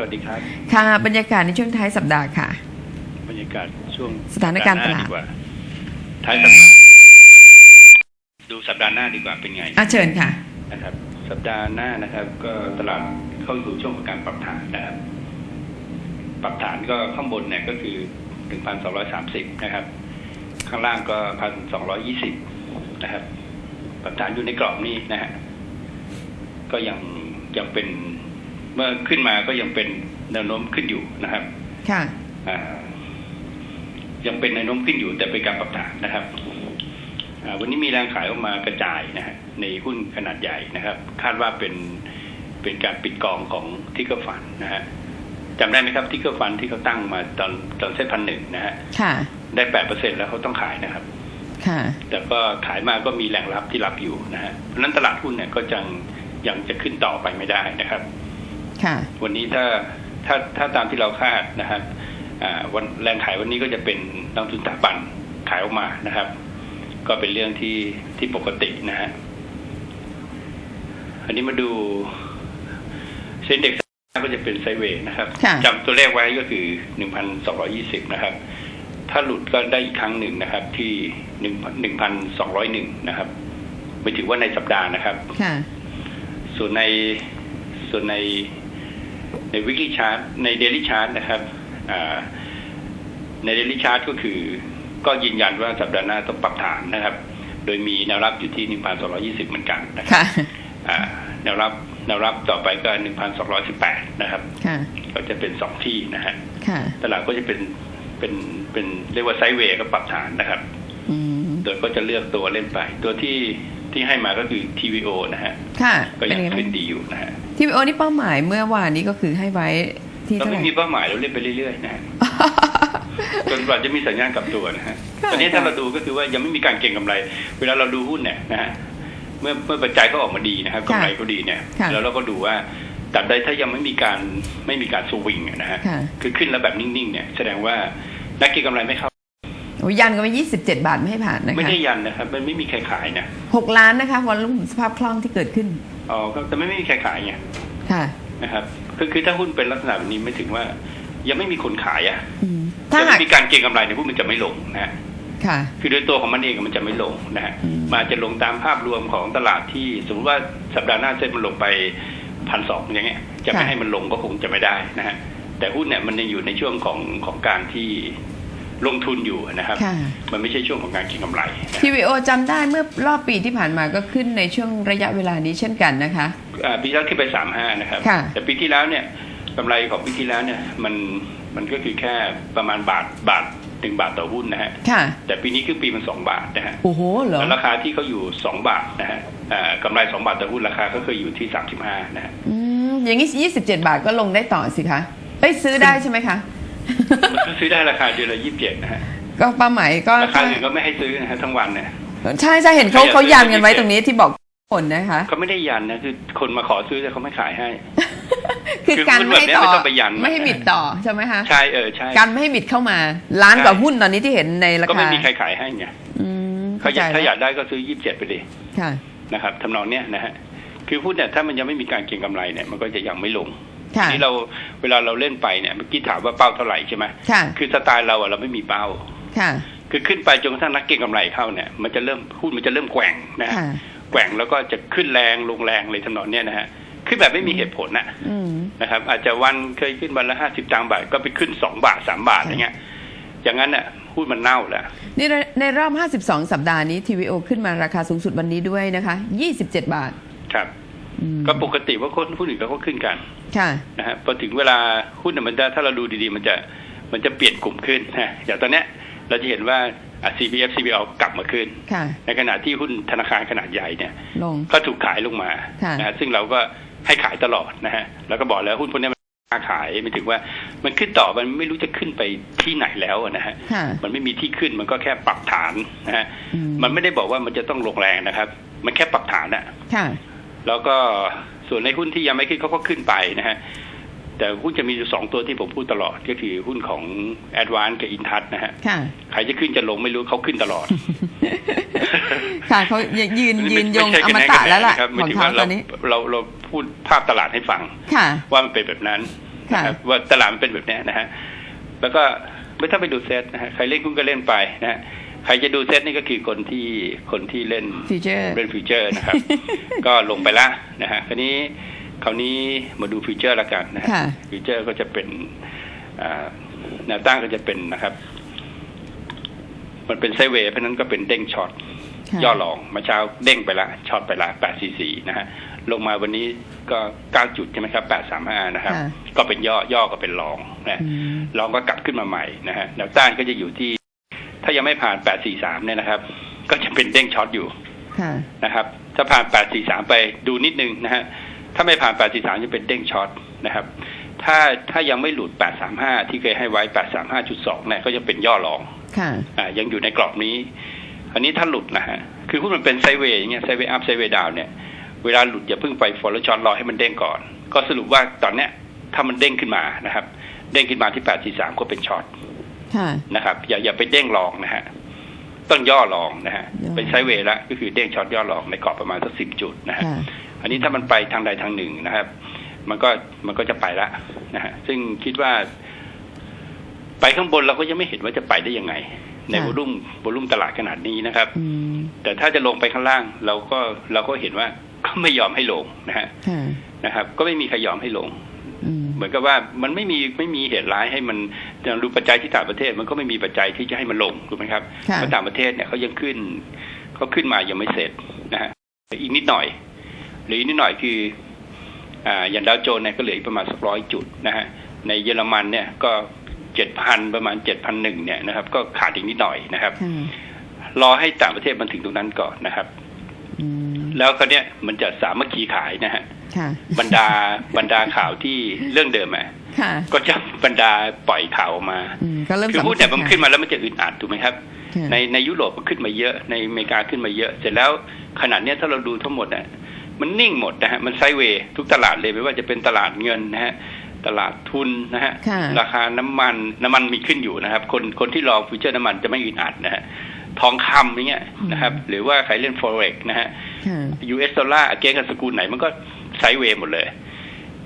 สวัสดีครับ ค่ะ บรรยากาศในช่วงท้ายสัปดาห์ค่ะ บรรยากาศช่วงสถานการณ์ตลาดสัปห์หน้ดีกว่าท้ายสัปดาห์ไม่ต้องดูแล้วนะดูสัปดาห์หน้าดีกว่าเป็นไงอาเชิญค่ะนะครับ สัปดาห์หน้านะครับ ก็ตลาดเข้าสู่ช่วงของการปรับฐานนะครับ ปรับฐานก็ข้างบนเนี่ยก็คือ1,230นะครับ ข้างล่างก็1,220นะครับ ปรับฐานอยู่ในกรอบนี้นะฮะก็ยังยังเป็น เมื่อขึ้นมาก็ยังเป็นแนวโน้มขึ้นอยู่นะครับ ค่ะอ่ายังเป็นแนวโน้มขึ้นอยู่แต่เป็นการปรับฐานนะครับอ่าวันนี้มีแรงขายออกมากระจายนะฮะในหุ้นขนาดใหญ่นะครับ คาดว่าเป็นเป็นการปิดกองของทิกเกอร์ฟันนะฮะจำได้ไหมครับทิกเกอร์ฟันที่เขาตั้งมาตอนตอนเส้นพันหนึ่งนะฮะค่ะได้แปดเปอร์เซ็นแล้วเขาต้องขายนะครับค่ะแต่ก็ขายมาก็มีแรงรับที่รับอยู่นะฮะเพราะฉะนั้นตลาดหุ้นเนี่ยก็ยังยังจะขึ้นต่อไปไม่ได้นะครับค่ะ วันนี้ถ้าถ้าถ้าตามที่เราคาดนะครับอ่าวันแรงขายวันนี้ก็จะเป็นนักลงทุนสถาบันขายออกมานะครับ ก็เป็นเรื่องที่ที่ปกตินะฮะอันนี้มาดูเซ็นเด็กก็จะเป็นไซด์เวย์นะครับค่ะจำตัวเลขไว้ก็คือหนึ่งพันสองร้อยี่สิบนะครับ ถ้าหลุดก็ได้อีกครั้งหนึ่งนะครับ ที่หนึ่งหนึ่งพันสองร้อยหนึ่งนะครับไม่ถือว่าในสัปดาห์นะครับค่ะส่วนในส่วนใน ในวิกฤตชาร์ตในเดลิชาร์ตนะครับอ่าในเดลิชาร์ตก็คือ ก็ยืนยันว่าสัปดาห์หน้าต้องปรับฐานนะครับ โดยมีแนวรับอยู่ที่ 1,220 เหมือนกันนะครัค่ะบอ่าแนวรับแนวรับต่อไปก็ 1,218 นะครับค่ะก็จะเป็นสองที่นะฮะค่ะตลาดก็จะเป็นเป็นเป็นเรียกว่าไซด์เวย์ก็ปรับฐานนะครับอืมโดยก็จะเลือกตัวเล่นไป ตัวที่ที่ให้มาก็คือ TVO นะฮะค่ะก็เป็นยังไงบ้าขึ้นงดีอยู่นะฮะ ทีวีโอนี่เป้าหมายเมื่อวานนี้ก็คือให้ไว้ที่เราเท่าไหไม่ร่ มีเป้าหมายเราเล่นไปเรื่อยๆนะฮะจนกว่าจะมีสัญญาณกลับตัวนะฮะ ค่ะ ตอนนี้ค่ะถ้าเราดูก็คือว่ายังไม่มีการเก็งกำไร เวลาเราดูหุ้นเนี่ยนะฮะ เมื่อเมื่อปัจจัยเขาออกมาดีนะครับกำไรเขาดีเนี่ย ค่ะแล้วเราก็ดูว่าตราบใดถ้ายังไม่มีการไม่มีการสวิงอะนะฮะ ค่ะ คือขึ้นแล้วแบบนิ่งๆเนี่ยแสดงว่านักเก็งกำไรไม่เข้าโอ้ยันกันไป27บาทไม่ให้ผ่านนะไม่คะได้ยันนะครับ มันไม่มีใครขายนะหกล้านนะคะวันรุ่งสภาพคล่องที่เกิดขึ้นอ๋อก็แต่ไม่มีใครขายไงค่ะนะครับคือคือถ้าหุ้นเป็นลักษณะแบบนี้ไม่ถึงว่า ยังไม่มีคนขายอะอืมถ้ายังหากไม่มีการเก็งกำไรเนี่ยหุ้นมันจะไม่ลงนะฮะค่ะคือโดยตัวของมันเองมันจะไม่ลงนะฮะอืมมันอาจจะลงตามภาพรวมของตลาดที่ สมมติว่าสัปดาห์หน้าเซ็นมันลงไปพันสองอย่างเงี้ย จะไม่ให้มันลงก็คงจะไม่ได้นะฮะแต่หุ้นเนี่ยมันยังอยู่ในช่วงของของการที่ ลงทุนอยู่นะครับค่ะมันไม่ใช่ช่วงของการเก็งกำไรนะทีวีโอจำได้เมื่อรอบปีที่ผ่านมาก็ขึ้นในช่วงระยะเวลานี้เช่นกันนะคะอ่าปีที่แล้วขึ้นไปสามห้านะครับค่ะแต่ปีที่แล้วเนี่ยกำไรของปีที่แล้วเนี่ยมันมันก็คือแค่ประมาณบาทบาทหนึ่งบาทต่อหุ้นนะฮะค่ะแต่ปีนี้คือปีมันสองบาทนะฮะ โอ้โหเหรอแล้วราคาที่เขาอยู่สองบาทนะฮะอ่ากำไรสองบาทต่อหุ้นราคาก็เคยอยู่ที่สามสิบห้านะฮะอืมอย่างนี้27บาทก็ลงได้ต่อสิคะเอ้ยซื้อได้ใช่ไหมคะ มันก็ซื้อได้ราคาเดือนละยี่สิบเจ็ดนะฮะก็เป้าหมายก็ราคาอื่นก็ไม่ให้ซื้อนะฮะทั้งวันเนี่ย ใช่ใช่เห็นเขาไม่อยากเขายันซื้อกันไว้27ตรงนี้ที่บอกผลนะคะเขาไม่ได้ยันนะคือคนมาขอซื้อแต่เขาไม่ขายให้ คือคือการหุ้นไม่ให้แบบเนี้ยต่อไม่ต้องไปยันไม่ให้บิดต่อใช่ไหมคะใช่เออใช่การไม่ให้บิดเข้ามาล้านใช่กว่าหุ้นตอนนี้ที่เห็นในราก็คาไม่มีใครขายให้ไงอืมเขาอยากเข้ถ้าใจอยากได้ก็ซื้อยี่สิบเจ็ดไปเลยค่ะนะครับทำนองเนี้ยนะฮะคือหุ้นเนี่ยถ้ามันยังไม่มีการเก็งกำไรเนี่ยมันก็จะยังไม่ลงค่ะที นี้เราเวลาเราเล่นไปเนี่ยเมื่อกี้ถามว่าเป้าเท่าไหร่ใช่ไหมค่ะคือสไตล์เราอะเราไม่มีเป้าค่ะ คือขึ้นไปจนกระทั่งนักเก็งกำไรเข้าเนี่ยมันจะเริ่มหุ้นมันจะเริ่มแกว่งนะฮะค่ะแกว่งแล้วก็จะขึ้นแรงลงแรงเลยทำนองเนี้ยนะฮะขึ้นแบบไม่มีเหตุผลนะอืมนะครับ อาจจะวันเคยขึ้นวันละห้าสิบตังค์บาทก็ไปขึ้นสองบาทสามบาทอย่างเงี้ย อย่างนั้นน่ะหุ้นมันเน่าแล้วนี่ในในรอบ 52 สัปดาห์นี้ TVO ขึ้นมาราคาสูงสุดวันนี้ด้วยนะคะ 27 บาท ครับอืม ก็ปกติว่าคนหุ้นอื่นเขาก็ขึ้นกันค่ะนะฮะพอถึงเวลาหุ้นน่ะมันจะถ้าเราดูดีๆ มันจะมันจะเปลี่ยนกลุ่มขึ้นนะอย่างตอนเนี้ยเราจะเห็นว่าอะ CPF CPL กลับมาขึ้นค่ะในขณะที่หุ้นธนาคารขนาดใหญ่เนี่ยลงก็ถูกขายลงมาค่ะนะฮะซึ่งเราก็ให้ขายตลอดนะฮะแล้วก็บอกแล้วหุ้นพวกนี้มันน่าขายไม่ถึงว่ามันขึ้นต่อมันไม่รู้จะขึ้นไปที่ไหนแล้วอะนะฮะค่ะมันไม่มีที่ขึ้นมันก็แค่ปรับฐานนะฮะอืมันไม่ได้บอกว่ามันจะต้องลงแรงนะครับ มันแค่ปรับฐานอะค่ะ แล้วก็ส่วนในหุ้นที่ยังไม่ขึ้นเขาก็ขึ้นไปนะฮะแต่หุ้นจะมีอยู่สองตัวที่ผมพูดตลอด ก็คือหุ้นของ a d v a n c e กับ Intat นะฮะค่ะใครจะขึ้นจะลงไม่รู้เขาขึ้นตลอด ค่ะเขายืนยืนยงไใช่อคะมแนนตะคะแนนแล้วล่ะนะครับหขมายองถึงเขาว่าตเราอนนี้เราเราพูดภาพตลาดให้ฟังค่ะว่ามันเป็นแบบนั้นนะครับว่าตลาดมันเป็นแบบเนี้ยนะฮะแล้วก็ไม่ต้องไปดูเซตนะฮะใครเล่นหุ้นก็เล่นไปนะฮะ ใครจะดูเซตนี่ก็คือคนที่คนที่เล่นฟีเจอร์เล่นฟิวเจอร์นะครับ ก็ลงไปละนะฮะคราวนี้คราวนี้มาดูฟิวเจอร์ละกันนะฮะค่ะฟิวเจอร์ก็จะเป็นอ่าแนวตั้งก็จะเป็นนะครับ มันเป็นไซด์เวย์เพราะฉะนั้นก็เป็นเด้งช็อตค่ะย่อลองเมาเช้าเด้งไปละช็อตไปละ844นะฮะลงมาวันนี้ก็9จุดใช่ไหมครับ835นะครับค่ะก็เป็นย่อย่อก็เป็นรองนะอืมรองก็กลับขึ้นมาใหม่นะฮะแนวต้านก็จะอยู่ที่ ถ้ายังไม่ผ่าน843เนี่ยนะครับ ก็จะเป็นเด้งช็อตอยู่ค่ะนะครับ ถ้าผ่าน843ไปดูนิดนึงนะฮะถ้าไม่ผ่าน843จะเป็นเด้งช็อตนะครับ ถ้าถ้ายังไม่หลุด835ที่เคยให้ไว้835.2เนี่ยก็จะเป็นย่อรองค่ะอ่ายังอยู่ในกรอบนี้ อันนี้ถ้าหลุดนะฮะคือหุ้นมันเป็นไซด์เวย์อย่างเงี้ยไซด์เวย์อัพไซด์เวย์ดาวเนี่ยเวลาหลุดอย่าเพิ่งไปฟอลล์ช็อตรอให้มันเด้งก่อน ก็สรุปว่าตอนเนี้ยถ้ามันเด้งขึ้นมานะครับ เด้งขึ้นมาที่843ก็เป็นช็อตค่ะ นะครับ อย่าอย่าไปเด้งรองนะฮะต้องย่อรองนะฮะย่อเป็นไซด์เวย์ละก็คือเด้งช็อตย่อรองในกรอบประมาณสักสิบจุดนะฮะค่ะอันนี้ถ้ามันไปทางใดทางหนึ่งนะครับ มันก็มันก็จะไปละนะฮะซึ่งคิดว่า ไปข้างบนเราก็ยังไม่เห็นว่าจะไปได้ยังไง ในค่ะวอลุ่มวอลุ่มตลาดขนาดนี้นะครับอืมแต่ถ้าจะลงไปข้างล่าง เราก็เราก็เห็นว่าก็ไม่ยอมให้ลงนะฮะค่ะนะครับ ก็ไม่มีใครยอมให้ลงอืม เหมือนกับว่ามันไม่มีไม่มีเหตุร้ายให้มันอย่างดูปัจจัยที่ต่างประเทศมันก็ไม่มีปัจจัยที่จะให้มันลงถูกไหมครับค่ะเพราะต่างประเทศเนี่ยเขายังขึ้นเขาขึ้นมายังไม่เสร็จนะฮะอีกนิดหน่อย หรืออีกนิดหน่อยคืออ่าอย่างดาวโจนส์เนี่ยก็เหลืออีกประมาณสักร้อยจุดนะฮะในเยอรมันเนี่ยก็เจ็ดพันประมาณเจ็ดพันหนึ่งเนี่ยนะครับ ก็ขาดอีกนิดหน่อยนะครับค่ะรอให้ต่างประเทศมันถึงตรงนั้นก่อนนะครับอืมแล้วเขาวเนี่ยมันจะสามัคคีขายนะฮะค่ะ บรรดาบรรดาข่าวที่เรื่องเดิมอะค่ะก็จะบรรดาปล่อยข่าวออกมาอืมก็เริ่มคือหุ้นเนี่ยมันสำคัญขึ้นมาแล้วมันจะอึดอัดถูกไหมครับค่ะในในยุโรปมันขึ้นมาเยอะในอเมริกาขึ้นมาเยอะ เสร็จแล้วขนาดเนี้ยถ้าเราดูทั้งหมดอะมันนิ่งหมดนะฮะมันไซด์เวย์ทุกตลาดเลยไม่ว่าจะเป็นตลาดเงินนะฮะตลาดทุนนะฮะค่ะราคาน้ำมันน้ำมันมีขึ้นอยู่นะครับ คนคนที่รอฟิวเจอร์น้ำมันจะไม่อึดอัดนะฮะทองคำอย่างเงี้ยนะครับ หรือว่าใครเล่น forex นะฮะค่ะ US ดอลลาร์เก้งกับสกุลไหนมันก็ ไซด์เวย์หมดเลย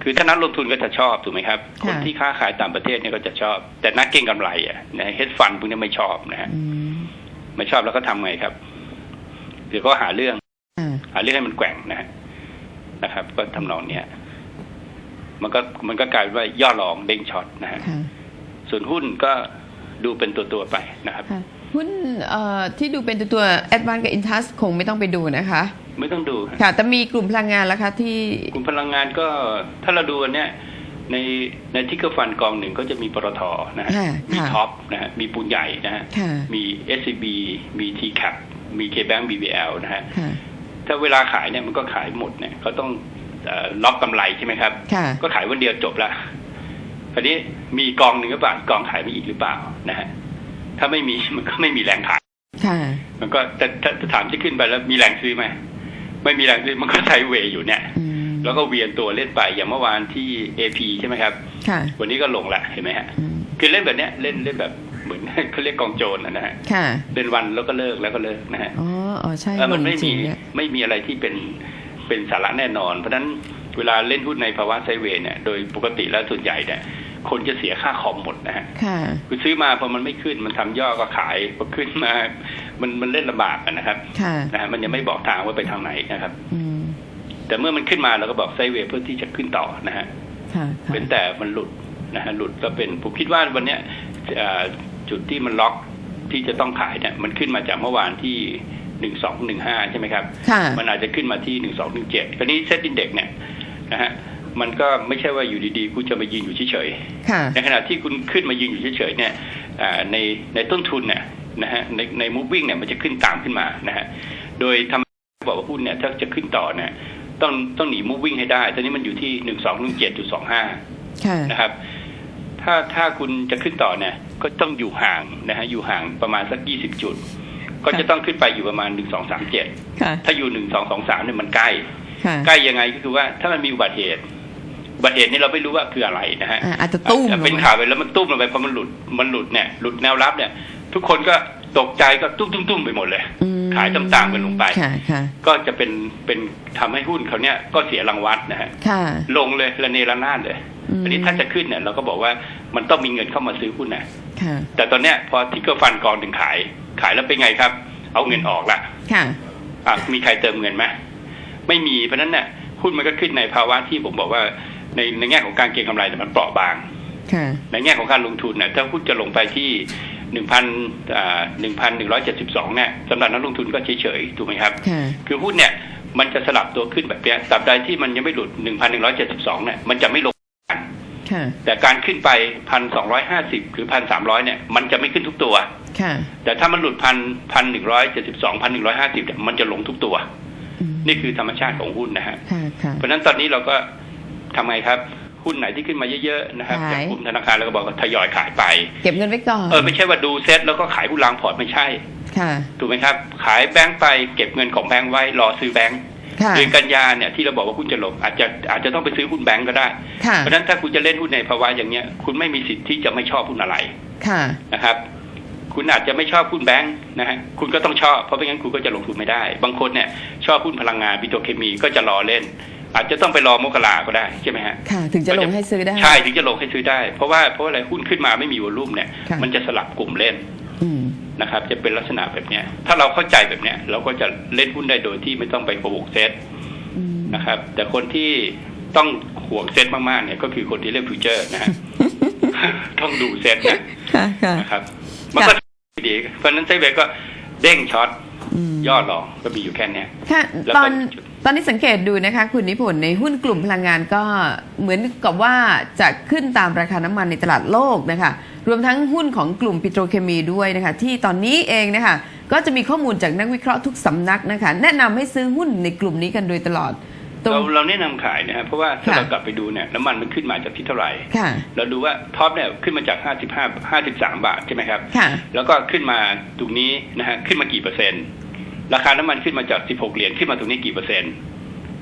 คือถ้านักลงทุนก็จะชอบถูกไหมครับค่ะคนที่ค้าขายต่างประเทศเนี่ยก็จะชอบ แต่นักเก็งกำไรอะนะเฮดฟันพวกนี้ไม่ชอบนะฮะอืมไม่ชอบแล้วก็ทำไงครับเดี๋ยวก็หาเรื่องอ่าหาเรื่องให้มันแกว่งนะฮะนะครับ ก็ทำนองเนี้ยมันก็มันก็กลายเป็นว่าย่อรองเด้งช็อตนะฮะค่ะส่วนหุ้นก็ดูเป็นตัวตัวๆไปนะครับค่ะหุ้นเอ่อที่ดูเป็นตัวตัวแอดวานกับอินทัสคงไม่ต้องไปดูนะคะ ไม่ต้องดูฮะค่ะแต่มีกลุ่มพลังงานแล้วคะที่กลุ่มพลังงานก็ถ้าเราดูอันเนี้ยในในทิกเกอร์ฟันกองหนึ่งก็จะมีปตทนะฮะค่ะมีค่ะท็อปนะฮะมีปูนใหญ่นะฮะค่ะมี SCB มี TCAP มี KBank BBL นะฮะค่ะถ้าเวลาขายเนี่ยมันก็ขายหมดเนี่ยเขาต้องเอ่อล็อกกำไรใช่ไหมครับค่ะก็ขายวันเดียวจบละคราวนี้มีกองหนึ่งหรือเปล่ากองขายไม่อีกหรือเปล่านะฮะถ้าไม่มีมันก็ไม่มีแรงขายค่ะมันก็แต่ถ้าถ้าถามที่ขึ้นไปแล้วมีแรงซื้อไหม ไม่มีแรงซื้อมันก็ไซด์เวย์อยู่เนี่ยอืมแล้วก็เวียนตัวเล่นไปอย่างเมื่อวานที่ AP ใช่ไหมครับค่ะวันนี้ก็ลงละเห็นไหมฮะอืมคือเล่นแบบเนี้ยเล่นเล่นแบบเหมือนเขาเรียกกองโจรนะนะฮะค่ะเล่นวันแล้วก็เลิกแล้วก็เลิกนะฮะอ๋ออ๋อใช่เออมันลไม่งจริมีงเนี่ยไม่มีอะไรที่เป็นเป็นสาระแน่นอน เพราะฉะนั้นเวลาเล่นหุ้นในภาวะไซด์เวย์เนี่ยโดยปกติแล้วส่วนใหญ่เนี่ยคนจะเสียค่าคอมหมดนะฮะค่ะคือซื้อมาพอมันไม่ขึ้นมันทำย่อก็ขายพอขึ้นมา มันมันเล่นลำบากอะนะครับค่ะนะฮะมันยังไม่บอกทางว่าไปทางไหนนะครับอืมแต่เมื่อมันขึ้นมาเราก็บอกไซด์เวย์เพื่อที่จะขึ้นต่อนะฮะค่ะค่ะเป็นแต่มันหลุดนะฮะหลุดก็เป็นผมคิดว่าวันเนี้ยเอ่อจุดที่มันล็อกที่จะต้องขายเนี่ย มันขึ้นมาจากเมื่อวานที่หนึ่งสองหนึ่งห้าใช่ไหมครับค่ะมันอาจจะขึ้นมาที่หนึ่งสองหนึ่งเจ็ดคราวนี้เซ็ตอินเด็กเนี่ยนะฮะมันก็ไม่ใช่ว่าอยู่ดีๆ คุณจะมายืนอยู่เฉยค่ะๆในขณะที่คุณขึ้นมายืนอยู่เฉยๆเนี่ยอ่าในในต้นทุนเนี่ย นะฮะในในมูฟวิ่งเนี่ยมันจะขึ้นตามขึ้นมานะฮะโดยทำบอกว่าหุ้นเนี่ยถ้าจะขึ้นต่อเนี่ยต้องต้องหนีมูฟวิ่งให้ได้ ตอนนี้มันอยู่ที่หนึ่งสองหนึ่งเจ็ดจุดสองห้าค่ะนะครับ ถ้าถ้าคุณจะขึ้นต่อเนี่ยก็ต้องอยู่ห่างนะฮะอยู่ห่างประมาณสักยี่สิบจุด ก็จะต้องขึ้นไปอยู่ประมาณหนึ่งสองสามเจ็ดค่ะถ้าอยู่หนึ่งสองสองสามเนี่ยมันใกล้ค่ะใกล้ยังไงก็คือว่าถ้ามันมีอุบัติเหตุอุบัติเหตุนี่เราไม่รู้ว่าคืออะไรนะฮะอ่าอาจจะตุ้มอะเป็นลงมาข่าวไปแล้วมันตุ้มลงไปพอมันหลุดมันหลุดเนี่ยหลุดแนวรับเนี่ย ทุกคนก็ตกใจก็ตุ้มตุ้มตุ้มไปหมดเลยอืมขายต่ำๆกันลงไปค่ะค่ะก็จะเป็นเป็นทำให้หุ้นเขาเนี่ยก็เสียรางวัลนะฮะค่ะลงเลยระเนระนาดเลยออืมอันนี้ถ้าจะขึ้นเนี่ยเราก็บอกว่ามันต้องมีเงินเข้ามาซื้อหุ้นนะค่ะแต่ตอนเนี้ยพอทิกเกอร์ฟันกองถึงขาย ขายแล้วเป็นไงครับ เอาเงินออกละค่ะอะมีใครเติมเงินไหมไม่มีเพราะฉะนั้นเนี่ยหุ้นมันก็ขึ้นในภาวะที่ผมบอกว่าในในแง่ของการเก็งกำไรเนี่ยมันเปราะบางค่ะในแง่ของการลงทุนเนี่ยถ้าหุ้นจะลงไปที่ หนึ่งพันหนึ่งพันหนึ่งร้อยเจ็ดสิบสองเนี่ยสำหรับนักลงทุนก็เฉยๆถูกไหมครับค่ะคือหุ้นเนี่ยมันจะสลับตัวขึ้นแบบเนี้ยตราบใดที่มันยังไม่หลุดหนึ่งพันหนึ่งร้อยเจ็ดสิบสองเนี่ยมันจะไม่ลงกันค่ะแต่การขึ้นไปพันสองร้อยห้าสิบหรือพันสามร้อยเนี่ยมันจะไม่ขึ้นทุกตัวค่ะแต่ถ้ามันหลุดพันพันหนึ่งร้อยเจ็ดสิบสองพันหนึ่งร้อยห้าสิบเนี่ยมันจะลงทุกตัวอืมนี่คือธรรมชาติของหุ้นนะฮะค่ะค่ะเพราะฉะนั้นตอนนี้เราก็ทำไงครับ หุ้นไหนที่ขึ้นมาเยอะๆนะครับขาย จากกลุ่มธนาคารเราก็บอกว่าทยอยขายไป เก็บเงินไว้ก่อนเออไม่ใช่ว่าดูเซ็ตแล้วก็ขายหุ้นล้างพอร์ตไม่ใช่ค่ะถูกไหมครับ ขายแบงก์ไปเก็บเงินของแบงก์ไว้รอซื้อแบงก์ค่ะเดือนกันยาเนี่ยที่เราบอกว่าหุ้นจะลงอาจจะอาจจะต้องไปซื้อหุ้นแบงก์ก็ได้ ค่ะเพราะฉะนั้นถ้าคุณจะเล่นหุ้นในภาวะอย่างเนี้ยคุณไม่มีสิทธิ์ที่จะไม่ชอบหุ้นอะไรค่ะนะครับ คุณอาจจะไม่ชอบหุ้นแบงก์นะฮะคุณก็ต้องชอบเพราะไม่งั้นคุณก็จะลงทุนไม่ได้ บางคนเนี่ยชอบหุ้นพลังงานปิโตรเคมีก็จะรอเล่น อาจจะต้องไปรอมกราก็ได้ใช่ไหมฮะค่ะ ถึงจะลงให้ซื้อได้ ใช่ถึงจะลงให้ซื้อได้ เพราะว่าเพราะว่าอะไรหุ้นขึ้นมาไม่มีวอลลุ่มเนี่ยค่ะมันจะสลับกลุ่มเล่นอืมนะครับ จะเป็นลักษณะแบบเนี้ย ถ้าเราเข้าใจแบบเนี้ย เราก็จะเล่นหุ้นได้โดยที่ไม่ต้องไปโปรโมทเซตอืมนะครับ แต่คนที่ต้องห่วงเซตมากๆเนี่ยก็คือคนที่เล่นฟิวเจอร์นะฮะต้องดูเซตนะค่ะค่ะนะครับมันก็ดีเพราะฉะนั้นไซด์เวย์ก็ เด้งช็อตมย่อรองก็มีอยู่แค่เนี้ยค่ะแล้วตก็อนตอนนี้สังเกตดูนะคะ คุณนิพนธ์ในหุ้นกลุ่มพลังงานก็เหมือนกับว่าจะขึ้นตามราคาน้ำมันในตลาดโลกนะคะ รวมทั้งหุ้นของกลุ่มปิโตรเคมีด้วยนะคะ ที่ตอนนี้เองนะคะ ก็จะมีข้อมูลจากนักวิเคราะห์ทุกสำนักนะคะ แนะนำให้ซื้อหุ้นในกลุ่มนี้กันโดยตลอดตรง เราเราแนะนำขายนะฮะเพราะว่าถ้าค่ะเรากลับไปดูเนี่ยน้ำมันมันขึ้นมาจากที่เท่าไหร่ค่ะเราดูว่าท็อปเนี่ยขึ้นมาจาก 55 53 บาทใช่ไหมครับค่ะแล้วก็ขึ้นมาตรงนี้นะฮะขึ้นมากี่เปอร์เซ็นต์ ราคาน้ำมันขึ้นมาจาก 16 เหรียญขึ้นมาตรงนี้กี่เปอร์เซ็นต์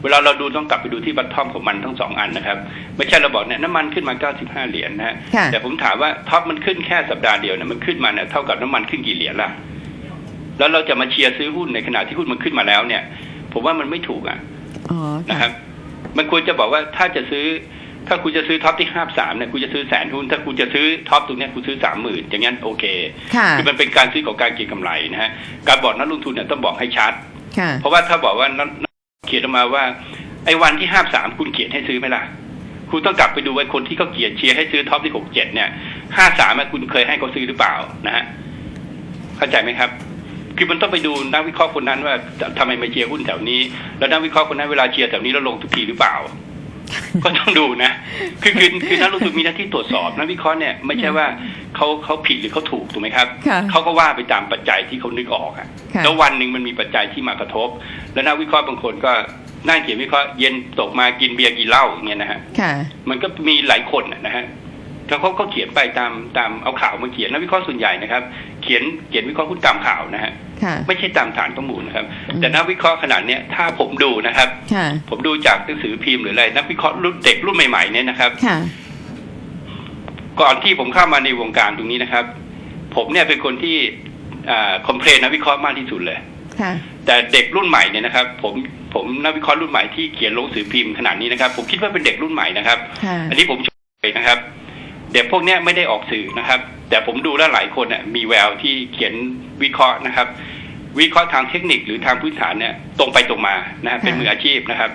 เวลาเราดูต้องกลับไปดูที่บัตทอมของมันทั้งสองอันนะครับ ไม่ใช่เราบอกเนี่ยน้ำมันขึ้นมา 95 เหรียญนะฮะค่ะแต่ผมถามว่าท็อปมันขึ้นแค่สัปดาห์เดียวเนี่ยมันขึ้นมาเนี่ยเท่ากับน้ำมันขึ้นกี่เหรียญล่ะแล้วเราจะมาเชียร์ซื้อหุ้นในขณะที่หุ้นมันขึ้นมาแล้วเนี่ย ผมว่ามันไม่ถูกอะอ๋อ นะคค่ะรับมันควรจะบอกว่าถ้าจะซื้อ ถ้าคุณจะซื้อท็อปที่ห้าสามเนี่ยคุณจะซื้อแสนหุ้นถ้าคุณจะซื้อท็อปตรงเนี้ยคุณซื้อสามหมื่นอย่างนั้นโอเคค่ะคือมันเป็นการซื้อของการเก็งกำไรนะฮะการบอกนักลงทุนเนี่ยต้องบอกให้ชัดค่ะเพราะว่าถ้าบอกว่านักเขียนออกมาว่า ไอ้วันที่ห้าสามคุณเขียนให้ซื้อไหมล่ะคุณต้องกลับไปดูว่าคนที่เขาเขียนเชียร์ให้ซื้อท็อปที่หกเจ็ดเนี่ยห้าสามคุณเคยให้เขาซื้อหรือเปล่านะฮะเข้าใจไหมครับ คือมันต้องไปดูนักวิเคราะห์คนนั้นว่าทำไมมาเชียร์หุ้นแถวนี้ แล้วนักวิเคราะห์คนนั้นเวลาเชียร์แถวนี้แล้วลงทุกทีหรือเปล่า ก็ต้องดูนะ คือคือคือนักลงทุนมีหน้าที่ตรวจสอบนักวิเคราะห์เนี่ยไม่ใช่ว่าเขาเขาผิดหรือเขาถูกถูกไหมครับค่ะเขาก็ว่าไปตามปัจจัยที่เขานึกออกอะค่ะแล้ววันหนึ่งมันมีปัจจัยที่มากระทบ แล้วนักวิเคราะห์บางคนก็นั่งเขียนวิเคราะห์เย็นตกมากินเบียร์กินเหล้าอย่างเงี้ยนะฮะค่ะมันก็มีหลายคนน่ะนะฮะ แล้วเขาก็เขียนไปตามตามเอาข่าวมาเขียนนักวิเคราะห์ส่วนใหญ่นะครับ เขียนเขียนวิเคราะห์หุ้นตามข่าวนะฮะค่ะไม่ใช่ตามฐานข้อมูลนะครับอืมแต่นักวิเคราะห์ขนาดเนี้ยถ้าผมดูนะครับค่ะผมดูจากหนังสือพิมพ์หรืออะไรนักวิเคราะห์รุ่นเด็กรุ่นใหม่ๆเนี่ยนะครับค่ะก่อนที่ผมเข้ามาในวงการตรงนี้นะครับ ผมเนี่ยเป็นคนที่คอมเพลนนักวิเคราะห์มากที่สุดเลยค่ะแต่เด็กรุ่นใหม่เนี่ยนะครับ ผมผมนักวิเคราะห์รุ่นใหม่ที่เขียนลงสือพิมพ์ขนาดนี้นะครับ ผมคิดว่าเป็นเด็กรุ่นใหม่นะครับค่ะอันนี้ผมชมเลยนะครับ เด็กพวกเนี้ยไม่ได้ออกสื่อนะครับ แต่ผมดูแล้วหลายคนเนี่ยมีแววที่เขียนวิเคราะห์นะครับ วิเคราะห์ทางเทคนิคหรือทางพื้นฐานเนี่ยตรงไปตรงมานะฮะเป็นมืออาชีพนะครับ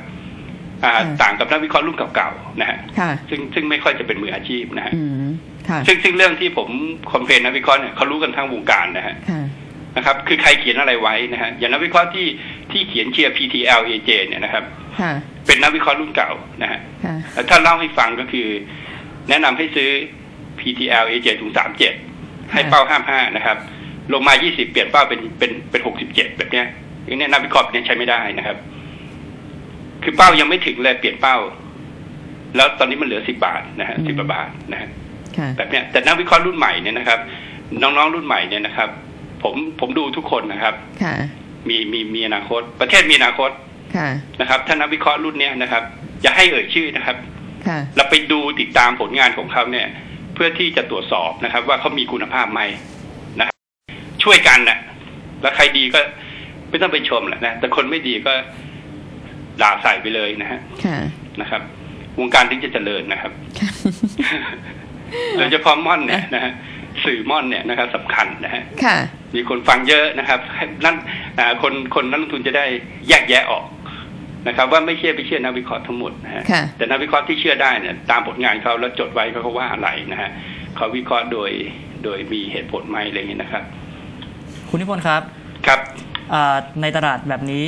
อ่าค่ะต่างกับนักวิเคราะห์รุ่นเก่าๆนะฮะค่ะซึ่งซึ่งไม่ค่อยจะเป็นมืออาชีพนะฮะอืมค่ะซึ่งซึ่งเรื่องที่ผมคอมเพลนนักวิเคราะห์เนี่ยเขารู้กันทั้งวงการนะฮะค่ะนะครับ คือใครเขียนอะไรไว้นะฮะอย่างนักวิเคราะห์ที่ที่เขียนเชียร์ PTL AJ เนี่ยนะครับค่ะเป็นนักวิเคราะห์รุ่นเก่านะฮะค่ะแล้วถ้าเล่าให้ฟังก็คือ แนะนำให้ซื้อ PTL AJ ถึงสามเจ็ดให้เป้าห้ามห้านะครับ ลงมา 20 เปลี่ยนเป้าเป็นเป็นเป็น 67 แบบเนี้ยอย่างเนี้ยนักวิเคราะห์เนี่ยใช้ไม่ได้นะครับ คือเป้ายังไม่ถึงเลยเปลี่ยนเป้า แล้วตอนนี้มันเหลือ 10 บาทนะฮะอืมสิบาทนะฮะค่ะแบบเนี้ยแต่นักวิเคราะห์รุ่นใหม่เนี่ยนะครับ น้องๆรุ่นใหม่เนี่ยนะครับ ผมผมดูทุกคนนะครับค่ะมีมีมีอนาคต ประเทศมีอนาคตค่ะนะครับถ้านักวิเคราะห์รุ่นเนี้ยนะครับ อย่าให้เอ่ยชื่อนะครับค่ะ เราไปดูติดตามผลงานของเขาเนี่ย เพื่อที่จะตรวจสอบนะครับ ว่าเขามีคุณภาพไหมนะครับช่วยกันนะแล้วใครดีก็ไม่ต้องไปชมแหละนะแต่คนไม่ดีก็ด่าใส่ไปเลยนะฮะค่ะนะครับ วงการถึงจะเจริญนะครับโดยเฉพาะม่อนเนี่ยนะฮะสื่อม่อนเนี่ยนะครับสำคัญนะฮะค่ะมีคนฟังเยอะนะครับให้นั่นอ่าคนคนนักลงทุนจะได้แยกแยะออก นะครับ ว่าไม่เชื่อไปเชื่อนักวิเคราะห์ทั้งหมดนะฮะค่ะแต่นักวิเคราะห์ที่เชื่อได้เนี่ยตามผลงานเขาแล้วจดไว้เขาก็ว่าอะไรนะฮะเขาวิเคราะห์โดยโดยมีเหตุผลไหมอะไรอย่างเงี้ยนะครับ คุณนิพนธ์ครับครับอ่าในตลาดแบบนี้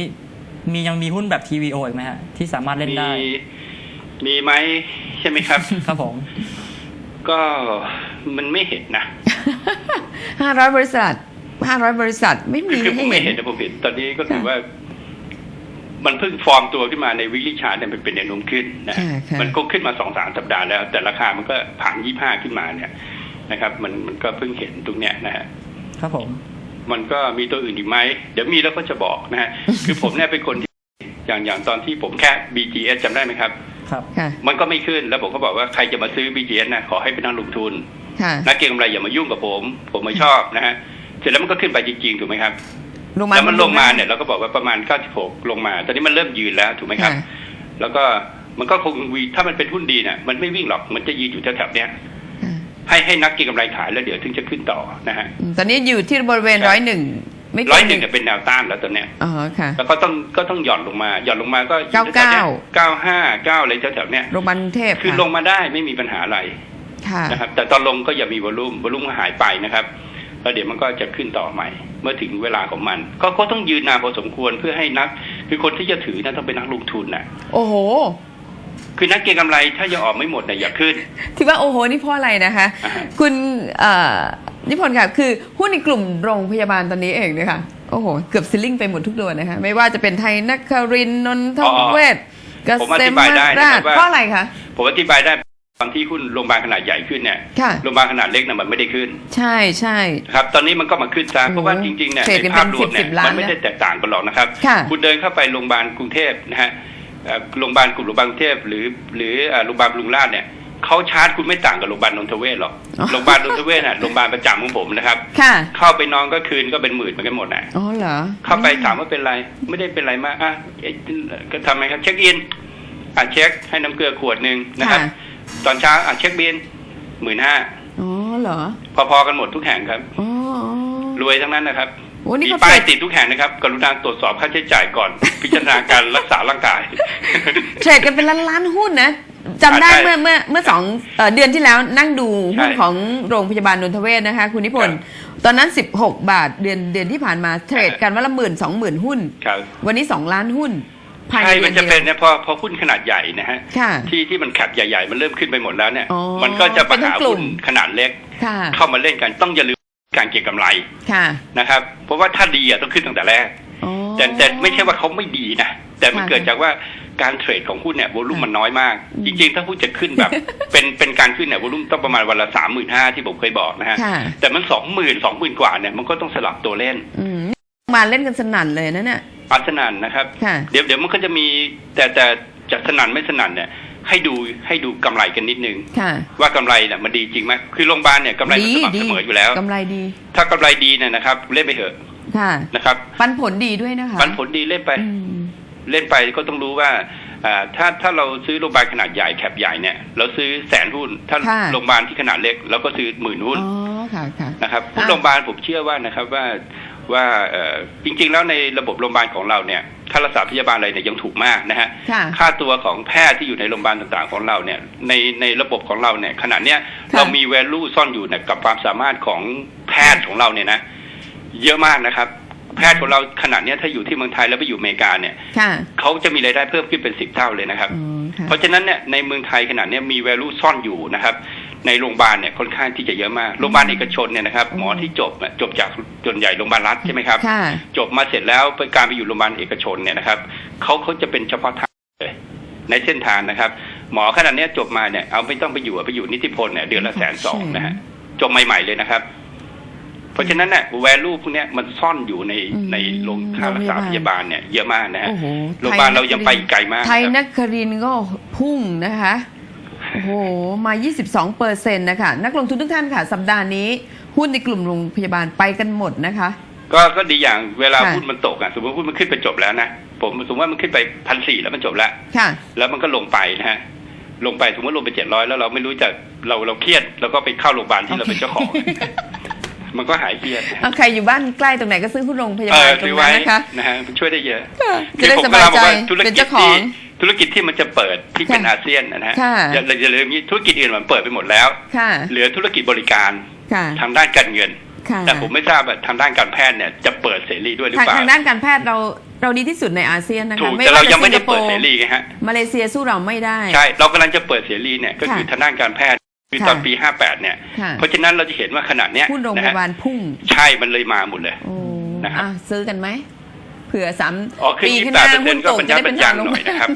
มียังมีหุ้นแบบ TVO อีกไหมฮะที่สามารถเล่นมีได้ มีไหมใช่ไหมครับ ครับผม ก็มันไม่เห็นนะห้าร้อยบริษัทห้าร้อยบริษัทไม่มีคือผให้มไม่เห็เห็นนนะผมเห็น ตอนนี้ก็ถือค่ะว่า มันเพิ่งฟอร์มตัวขึ้นมาในวิกฤตชาร์ตเนี่ยมันเป็นแนวโน้มขึ้นนะค่ะค่ะมันก็ขึ้นมาสองสามสัปดาห์แล้ว แต่ราคามันก็ผ่านยี่ห้าขึ้นมาเนี่ยนะครับ มันมันก็เพิ่งเห็นตรงเนี้ยนะฮะครับผม มันก็มีตัวอื่นอีกไหมเดี๋ยวมีแล้วก็จะบอกนะฮะคือผมเนี่ยเป็นคนที่อย่างอย่างตอนที่ผมแค่ BGS จำได้ไหมครับ ครับค่ะมันก็ไม่ขึ้นแล้วผมก็บอกว่าใครจะมาซื้อ BGS นะขอให้เป็นนักลงทุนค่ะนักเก็งกำไรอย่ามายุ่งกับผม ผมไม่ชอบนะฮะเสร็จแล้วมันก็ขึ้นไปจริงๆถูกไหมครับ ลงมาแล้วมันลงมาเนี่ยเราก็บอกว่าประมาณ 96 ลงมา ตอนนี้มันเริ่มยืนแล้วถูกไหมครับค่ะแล้วก็มันก็คงวีถ้ามันเป็นหุ้นดีเนี่ยมันไม่วิ่งหรอกมันจะยืนอยู่แถวๆเนี้ยค่ะให้ให้นักเก็งกำไรขายแล้วเดี๋ยวถึงจะขึ้นต่อนะฮะอืมตอนนี้อยู่ที่บริเวณครับร้อยหนึ่งไม่ร้อยเกินหนึ่งจะเป็นแนวต้านแล้วตอนเนี้ยอ๋อค่ะ แล้วก็ต้องก็ต้องหย่อนลงมาหย่อนลงมาก็อยู่เก้าเก้าเก้าห้าเก้าอะไรแถวๆเนี้ยโรงพยาบาลกรุงเทพคือค่ะลงมาได้ไม่มีปัญหาอะไรค่ะนะครับแต่ตอนลงก็อย่ามีวอลุ่มวอลุ่มก็หายไปนะครับ แล้วเดี๋ยวมันก็จะขึ้นต่อใหม่ เมื่อถึงเวลาของมัน ก็ก็ต้องยืนนานพอสมควรเพื่อให้นัก คือคนที่จะถือนะต้องเป็นนักลงทุนนะโอ้โห คือนักเก็งกำไรถ้ายังออกไม่หมดเนี่ยอย่าขึ้นที่ว่าโอ้โหนี่เพราะอะไรนะคะอ่าฮะคุณเอ่อนิพนธ์ค่ะคือหุ้นในกลุ่มโรงพยาบาลตอนนี้เองเนี่ยค่ะโอ้โห เกือบซิลลิ่งไปหมดทุกตัวนะคะไม่ว่าจะเป็นไทยนครินทร์นนทเวชเกผมอษธิมบายได้นะราคชรับว่าเพราะอะไรคะผมอธิบายได้ ตอนที่หุ้นโรงพยาบาลขนาดใหญ่ขึ้นเนี่ยค่ะโรงพยาบาลขนาดเล็กน่ะมันไม่ได้ขึ้น ใช่ใช่นะครับ ตอนนี้มันก็มาขึ้นซะเพราะว่าจริงๆเนี่ยเทรดกันในภาพรวมเป็นเนี่ย10ล้านมันไม่ได้แตกต่างกันหรอกนะครับค่ะคุณเดินเข้าไปโรงพยาบาลกรุงเทพนะฮะเอ่อโรงพยาบาลกลุ่มโรงพยาบาลกรุงเทพหรือ หรือเอ่อโรงพยาบาลบำรุงราษฎร์เนี่ยเขาชาร์จคุณไม่ต่างกับโรงพยาบาลนนทเวศหรอกอ๋อโรงพยาบาลนนทเวศน่ะโรงพยาบาลประจำของผมนะครับค่ะเข้าไปนอนก็คืนก็เป็นหมื่นเหมือนกันหมดนะอ๋อเหรอเข้าไปถามว่าเป็นไร ไม่ได้เป็นไรมากอะเอ๊ะก็ทำไมครับเช็คอินอะเช็คให้น้ำเกลือขวดหนึ่งนะครับค่ะ ตอนเช้าอะเช็คบินหมื่นห้าอ๋อเหรอ พอๆกันหมดทุกแห่งครับอ๋ออ๋อ รวยทั้งนั้นนะครับโอ้นี่มีเขาป้ายเทรดติดทุกแห่งนะครับ กรุณาตรวจสอบค่าใช้จ่ายก่อน พิจารณาการรักษาร่างกาย เทรดกันเป็นล้านล้านๆหุ้นนะจำได้ใช่เมื่อเมื่อเมื่อสองเอ่อเดือนที่แล้วนั่งดูหุ้นใช่ของโรงพยาบาลนนทเวศนะคะ คุณนิพนธ์ครัตอนนั้น 16 บาทเดือนเดือนที่ผ่านมาเทรดกันวันละหมื่นสองหมื่นหุ้น ครับ วันนี้ 2 ล้านหุ้น ภายในใช่เดืมัอนนจะเดีเป็ยนวเนี่ยพอพอหุ้นขนาดใหญ่นะฮะค่ะที่ที่มันแคปใหญ่ ๆ มันเริ่มขึ้นไปหมดแล้วเนี่ย อ๋อมันก็จะมาหาเป็นทั้งกลุ่หุ้นม ขนาดเล็ก ค่ะ เข้ามาเล่นกันต้องอย่าลืมการเก็งกำไรค่ะนะครับ เพราะว่าถ้าดีอะต้องขึ้นตั้งแต่แรก อ๋อ แต่แต่ไม่ใช่ว่าเขาไม่ดีนะ แต่มันค่ะเกิดจากว่าการเทรดของหุ้นเนี่ยวอลุ่มมันน้อยมาก อืมจริงๆ ถ้าหุ้นจะขึ้นแบบ เป็นเป็นการขึ้นเนี่ยวอลุ่มต้องประมาณวันละสามหมื่นห้าที่ผมเคยบอกนะฮะ ค่ะ แต่มันสองหมื่นสองหมื่นกว่าเนี่ยมันก็ต้องสลับตัวเล่น อืมมาเล่นกันสนั่นเลยนะเนี่ย อัศนันนะครับค่ะเดี๋ยวเดี๋ยวมันก็จะมีแต่แต่จะสนันไม่สนันเนี่ยให้ดูให้ดูกำไรกันนิดนึงค่ะว่ากำไรเนี่ยมันดีจริงไหมคือโรงพยาบาลเนี่ยกำไรมันสม่ำเสมออยู่แล้วกำไรดี ถ้ากำไรดีเนี่ยนะครับ เล่นไปเถอะค่ะนะครับ ปันผลดีด้วยนะคะ ปันผลดีเล่นไปอืมเล่นไปก็ต้องรู้ว่าอ่าถ้าถ้าเราซื้อโรงพยาบาลขนาดใหญ่แคปใหญ่เนี่ยเราซื้อแสนหุ้น ถ้าค่ะโรงพยาบาลที่ขนาดเล็กเราก็ซื้อหมื่นหุ้นอ๋อค่ะค่ะนะครับหุ้นค่ะโรงพยาบาลผมเชื่อว่านะครับว่า ว่าเอ่อจริง ๆ แล้วในระบบโรงพยาบาลของเราเนี่ยค่ารักษาพยาบาลอะไรเนี่ยยังถูกมากนะฮะค่ะค่าตัวของแพทย์ที่อยู่ในโรงพยาบาลต่างๆของเราเนี่ยในในระบบของเราเนี่ยขณะเนี้ยค่ะเรามี value ซ่อนอยู่เนี่ยกับความสามารถของแพทย์ของเราเนี่ยนะ เยอะมากนะครับแพทย์ของเราขณะเนี้ยถ้าอยู่ที่เมืองไทยแล้วไปอยู่อเมริกาเนี่ยค่ะเขาจะมีรายได้เพิ่มขึ้นเป็นสิบเท่าเลยนะครับอ๋อค่ะเพราะฉะนั้นเนี่ยในเมืองไทยขนาดเนี้ยมี value ซ่อนอยู่นะครับ ในโรงพยาบาลเนี่ยค่อนข้างที่จะเยอะมากโรงพยาบาลเอกชนเนี่ยนะครับอืมหมอที่จบอะจบจากส่วนใหญ่โรงพยาบาลรัฐใช่ไหมครับค่ะจบมาเสร็จแล้วไปการไปอยู่โรงพยาบาลเอกชนเนี่ยนะครับเขาเขาจะเป็นเฉพาะทางเลยในเส้นทางนะครับ หมอขนาดเนี้ยจบมาเนี่ยเอาไม่ต้องไปอยู่อะไปอยู่นิติพลเนี่ยเดือนละแสนสองนะฮะจบใหม่ ๆเลยนะครับ เพราะฉะนั้นเนี่ย value พวกเนี้ยมันซ่อนอยู่ในอืมในโรงค่ารักษาพยาบาลเนี่ยเยอะมากนะฮะโอ้โหโรงพยาบาลเรายังไปอีกไกลมากไทยครับนครินทร์ก็พุ่งนะคะ โอ้โห มา 22เปอร์เซ็นต์นะคะ นักลงทุนทุกท่านค่ะ สัปดาห์นี้หุ้นในกลุ่มโรงพยาบาลไปกันหมดนะคะ ก็ก็ดีอย่างเวลาค่ะหุ้นมันตกอะสมมติหุ้นมันขึ้นไปจบแล้วนะผมสมมติว่ามันขึ้นไปพันสี่แล้วมันจบแล้ว ค่ะ แล้วมันก็ลงไปนะฮะลงไปสมมติลงไปเจ็ดร้อยแล้วเราไม่รู้จะเราเราเครียดแล้วก็ไปเข้าโรงพยาบาลที่เราเป็นเจ้าของ มันก็หายเครียดเอาใครอยู่บ้านใกล้ตรงไหนก็ซื้อหุ้นโรงพยาาลเอบอตรซื้องไว้นั้นนะคะนะฮะมันช่วยได้เยอะค่ะคืจะอได้ผมสบายกำลังใจว่าธุรเป็นกิจเจ้าขอที่งธุรกิจที่มันจะเปิดที่เป็นค่ะอาเซียนนะฮะค่ะอย่าอย่าลืมนี้ธุรกิจอื่นมันเปิดไปหมดแล้วค่ะเหลือธุรกิจบริการค่ะทางด้านการเงินค่ะแต่ผมไม่ทราบว่าทางด้านการแพทย์เนี่ยจะเปิดเสรีด้วยหรือทางเปล่าทางด้านการแพทย์เราเราดีที่สุดในอาเซียนนะคะถูกไม่แต่เราว่าจะยังไม่ได้สิงคโปเปิดร์เสรีไงฮะมาเลเซียสู้เราไม่ได้ใช่เรากำลังจะเปิดเสรีเนี่ยก็คือค่ะทางด้านการแพทย์ คือค่ะตอนปี58เนี่ย ค่ะเพราะฉะนั้นเราจะเห็นว่าขนาดเนี้ยหุ้นโรงพนะฮะยาบาลพุ่งใช่มันเลยมาหมดเลย โอ้นะครับ อะซื้อกันไหมเผื่อสามอ๋อขึ้นปียี่ข้างแปหดน้าเปอร์เซ็หุ้นนต์ก็ตกปัญจะญาได้ปัเป็ญนญัทางงลงหน่อยนะครับ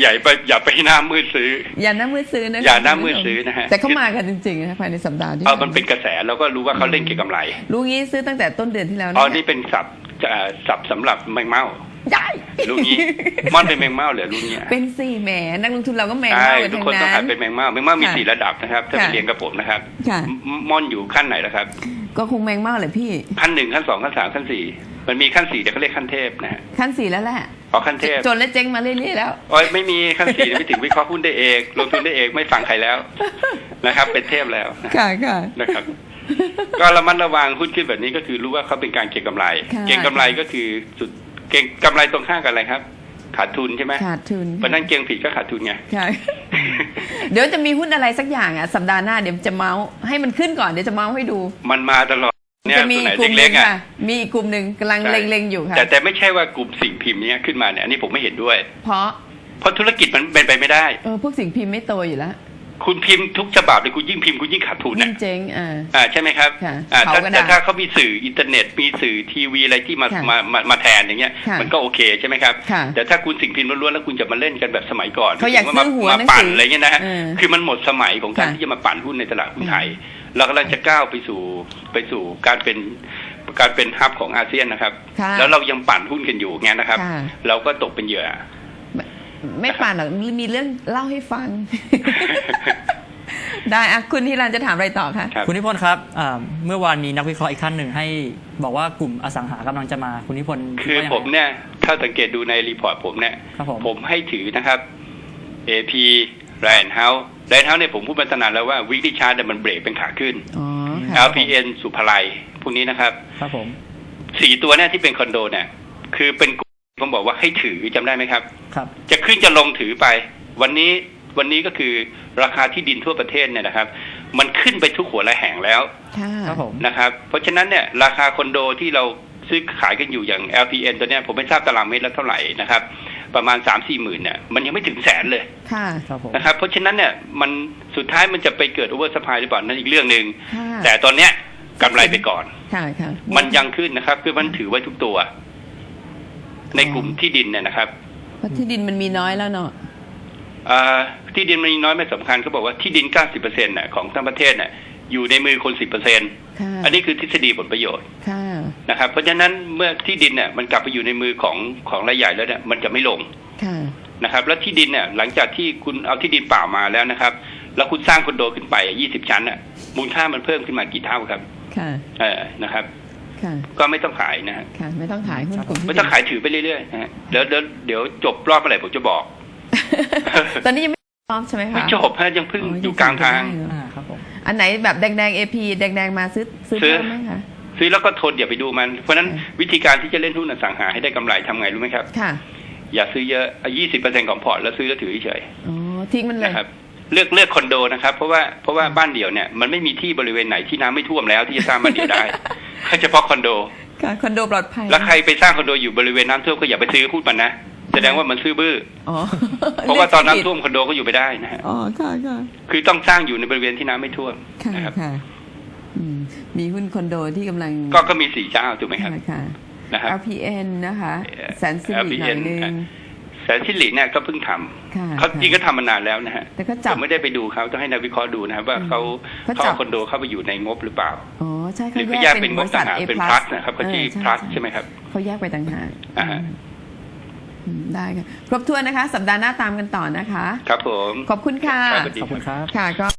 อย่าไปอย่าไปหน้ามืดซื้อ อย่าหน้ามือซื้อนะคะอย่าหน้ามืดซื้อนะฮะ แต่เขามากันจริงๆนะภายในสัปดาห์ที่เออมันเป็นกระแสเราก็รู้ว่าเขาเล่นเก็งกำไรรู้งี้ซื้อตั้งแต่ต้นเดือนที่แล้วอ๋อนะนี่เป็นศัพท์เอ่อศัพท์สำหรับแมงเม่าใหญ่ ลูกนี้ม่อนเป็นแมงเม่าเหรอลูกนี้เป็นสี่แหมนักลงทุนเราก็แมงใช่เม่ากันทุกทั้งคนต้องนั้หัดนเป็นแมงเม่าแมงเม่ามีค่ะสี่ระดับนะครับ ถ้าไปค่ะเรียนกับผมนะครับค่ะมม่อนอยู่ขั้นไหนนะครับ ก็คงแมงเม่าแหละพี่ขั้นหนึ่งขั้นสองขั้นสามขั้นสี่มันมีขั้นสี่เดี๋ยวเขาเรียกขั้นเทพนะฮะขั้นสี่แล้วแหละอ๋อขั้นเทพจนและเจ๊งมาเรื่อยๆแล้วโอ้ยไม่มีขั้นสี่ไม่ถึงวิเคราะห์หุ้นได้เองลงทุนได้เองไม่ฟังใครแล้วนะครับ เป็นเทพแล้วนะค่ะค่ะนะครับก็ระมัดระวังหุ้นขึ้นแบบนี้ก็คือรู้ว่าเขาเป็นการเก็งกำไรค่ะเก็งกำไรก็คือสุด เก็งกำไรตรงข้ามกันอะไรครับ ขาดทุนใช่ไหมขาดทุนเพราะฉะนั้นเก็งผิดก็ขาดทุนไงค่ะเดี๋ยวจะมีหุ้นอะไรสักอย่างอะสัปดาห์หน้าเดี๋ยวจะเมาส์ให้มันขึ้นก่อนเดี๋ยวจะเมาส์ให้ดู มันมาตลอดเนี่ยจะมีตัวไหนอีกกลุ่มหเล็นึ่กงๆอะค่ะมีอีกกลุ่มหนึ่งกำลังใช่เล็งๆอยู่ค่ะแต่แต่ไม่ใช่ว่ากลุ่มสิ่งพิมพ์เนี้ยขึ้นมาเนี่ยอันนี้ผมไม่เห็นด้วย เพราะเพราะธุรกิจมันเป็นไปไม่ได้เออพวกสิ่งพิมพ์ไม่โตอยู่แล้ว คุณพิมพ์ทุกฉบับเลยคุณยิ่งพิมพ์คุณยิ่งขาดทุนยิ่นะงเจ๊งอ่า อ่าใช่ไหมครับค่ะอ่าเขาถ้าก็ได้แต่ถ้าเขามีสื่ออินเทอร์เน็ตมีสื่อทีวีอะไรที่มาค่ะมามามาแทนอย่างเงี้ย ค่ะมันก็โอเคใช่ไหมครับ ค่ะแต่ถ้าคุณสิ่งพิมพ์ล้วนๆแล้วคุณจะมาเล่นกันแบบสมัยก่อนเขาอยากถึงว่ซื้อหัวมาหนังปั่นสือออะไรเงี้ยนะฮะเออคือมันหมดสมัยของการค่ะที่จะมาปั่นหุ้นในตลาดหุ้นไทยเรากำลังจะก้าวไปสู่ไปสู่การเป็นการเป็นฮับของอาเซียนนะครับ ค่ะแล้วเรายังปั่นหุ้นกันอยู่งั้นนะครับ ค่ะ เราก็ตกเป็นเหยื่อ ไม่ไม่ป่านหรอกมีมีเรื่องเล่าให้ฟัง ได้อะคุณทีรันจะถามอะไรต่อคะครับคุณนิพนธ์ครับอ่าเมื่อวานมีนักวิเคราะห์อีกท่านหนึ่งให้ บอกว่ากลุ่มอสังหากำลังจะมาคุณนิพนธ์คือว่ายังไงผมเนี่ย ถ้าสังเกตดูในรีพอร์ตผมเนี่ยครับผมผมให้ถือนะครับ AP r a n d House r a n d House เนี่ยผมพูดมาตั้งนานแล้วว่า weekly chart เนี่ยมันเบรกเป็นขาขึ้นอ๋อค่ะ LPN สุภาลัยพวกนี้นะครับ ครับผมสี่ตัวเนี่ยที่เป็นคอนโดเนี่ย คือเป็นกลุ่ม ผมบอกว่าให้ถือจำได้ไหมครับ ครับ จะขึ้นจะลงถือไป วันนี้วันนี้ก็คือราคาที่ดินทั่วประเทศเนี่ยนะครับ มันขึ้นไปทุกหัวระแหงแล้วค่ะครับผมนะครับ เพราะฉะนั้นเนี่ยราคาคอนโดที่เราซื้อขายกันอยู่อย่าง LPN ตัวเนี้ยผมไม่ทราบตารางเมตรละเท่าไหร่นะครับ ประมาณ3 4หมื่นเนี่ยมันยังไม่ถึงแสนเลยค่ะครับผมนะครับเพราะฉะนั้นเนี่ยมันสุดท้ายมันจะไปเกิดโอเวอร์สปายหรือเปล่านั่นอีกเรื่องหนึ่งค่ะแต่ตอนเนี้ยกำไรไปก่อนค่ะค่ะมันยังขึ้นนะครับคือมันถือไว้ทุกตัว ในกลุ่มที่ดินเนี่ยนะครับเพราะที่ดินมันมีน้อยแล้วเนาะอ่าที่ดินมันน้อยไม่สำคัญเขาบอกว่าที่ดิน90%น่ะของทั้งประเทศน่ะอยู่ในมือคน10%ค่ะอันนี้คือทฤษฎีผลประโยชน์ค่ะนะครับ เพราะฉะนั้นเมื่อที่ดินเนี่ยมันกลับไปอยู่ในมือของของรายใหญ่แล้วเนี่ยมันจะไม่ลงค่ะนะครับ แล้วที่ดินเนี่ยหลังจากที่คุณเอาที่ดินเปล่ามาแล้วนะครับ แล้วคุณสร้างคอนโดขึ้นไป20ชั้นน่ะมูลค่ามันเพิ่มขึ้นมากี่เท่าครับค่ะเออนะครับค่ะ ก็ไม่ต้องขายนะฮะค่ะไม่ต้องขายหุ้นกลุ่มที่ไม่ต้องขายถือไปเรื่อยๆนะฮะเดี๋ยวเดี๋ยวเดี๋ยวจบรอบเมื่อไหร่ผมจะบอก ตอนนี้ยังไม่พร้อมใช่ไหมคะไม่จบฮะยังเพิ่งอ๋ออยู่กลางทางยังซื้อได้เหรออ่าครับผมอันไหนแบบแดงๆ AP แดงๆมาซื้อซื้อซื้อเพิ่มไหมคะซื้อแล้วก็ทนอย่าไปดูมัน เพราะฉะนั้นค่ะวิธีการที่จะเล่นหุ้นอสังหาให้ได้กำไรทำไงรู้ไหมครับค่ะอย่าซื้อเยอะยี่สิบเปอร์เซ็นของพอร์ตแล้วซื้อแล้วถือเฉยอ๋อทิ้งมันๆเลยนะครับเลือกเลือกคอนโดนะครับ เพราะว่าเพราะว่าบ้านเดี่ยวเนี่ยมันไม่มีที่บริเวณไหนที่น้ำไม่ท่วมแล้วที่จะสร้างบ้านเดี่ยวได้แค่ เฉพาะคอนโดค่ะคอนโดปลอดภัย แล้วใครไปสร้างคอนโดอยู่บริเวณน้ำท่วมก็อย่าไปซื้อพูดมันนะแสดงว่ามันซื้อบื้ออ๋อเพราะว่าตอนเลขที่น้ำท่วมคอนโดก็อยู่ไม่ได้นะฮะอ๋อค่ะค่ะคือต้องสร้างอยู่ในบริเวณที่น้ำไม่ท่วมค่ะนะครับค่ะอืมมีหุ้นคอนโดที่กำลัง ก็ก็มีสี่เจ้าถูกไหมครับค่ะค่ะนะครับ LPN นะคะเอ่อแสนสิริหน่อย LPN นึงอะ แสนสิริเนี่ยก็เพิ่งทำค่ะเขาจริงค่ะก็ทำมานานแล้วนะฮะแต่ก็จับผมไม่ได้ไปดูเขาต้องให้นักวิเคราะห์ดูนะครับว่าอืมเขาเขาเขาจับเอาคอนโดเข้าไปอยู่ในงบหรือเปล่าอ๋อใช่หเขารือเขาแยแยกกเป็เป็นนบงบริษัต่าทงหาก A เป็น plus plus นะครับเขาเออชื่อใช่ plus ใช่ใช่ไหมครับเขาแยกไปต่างหากอ่าฮะอืมได้ค่ะครบถ้วนนะคะ สัปดาห์หน้าตามกันต่อนะคะ ครับผม ขอบคุณค่ะรับสวัสดีขอบคุณครับค่ะก็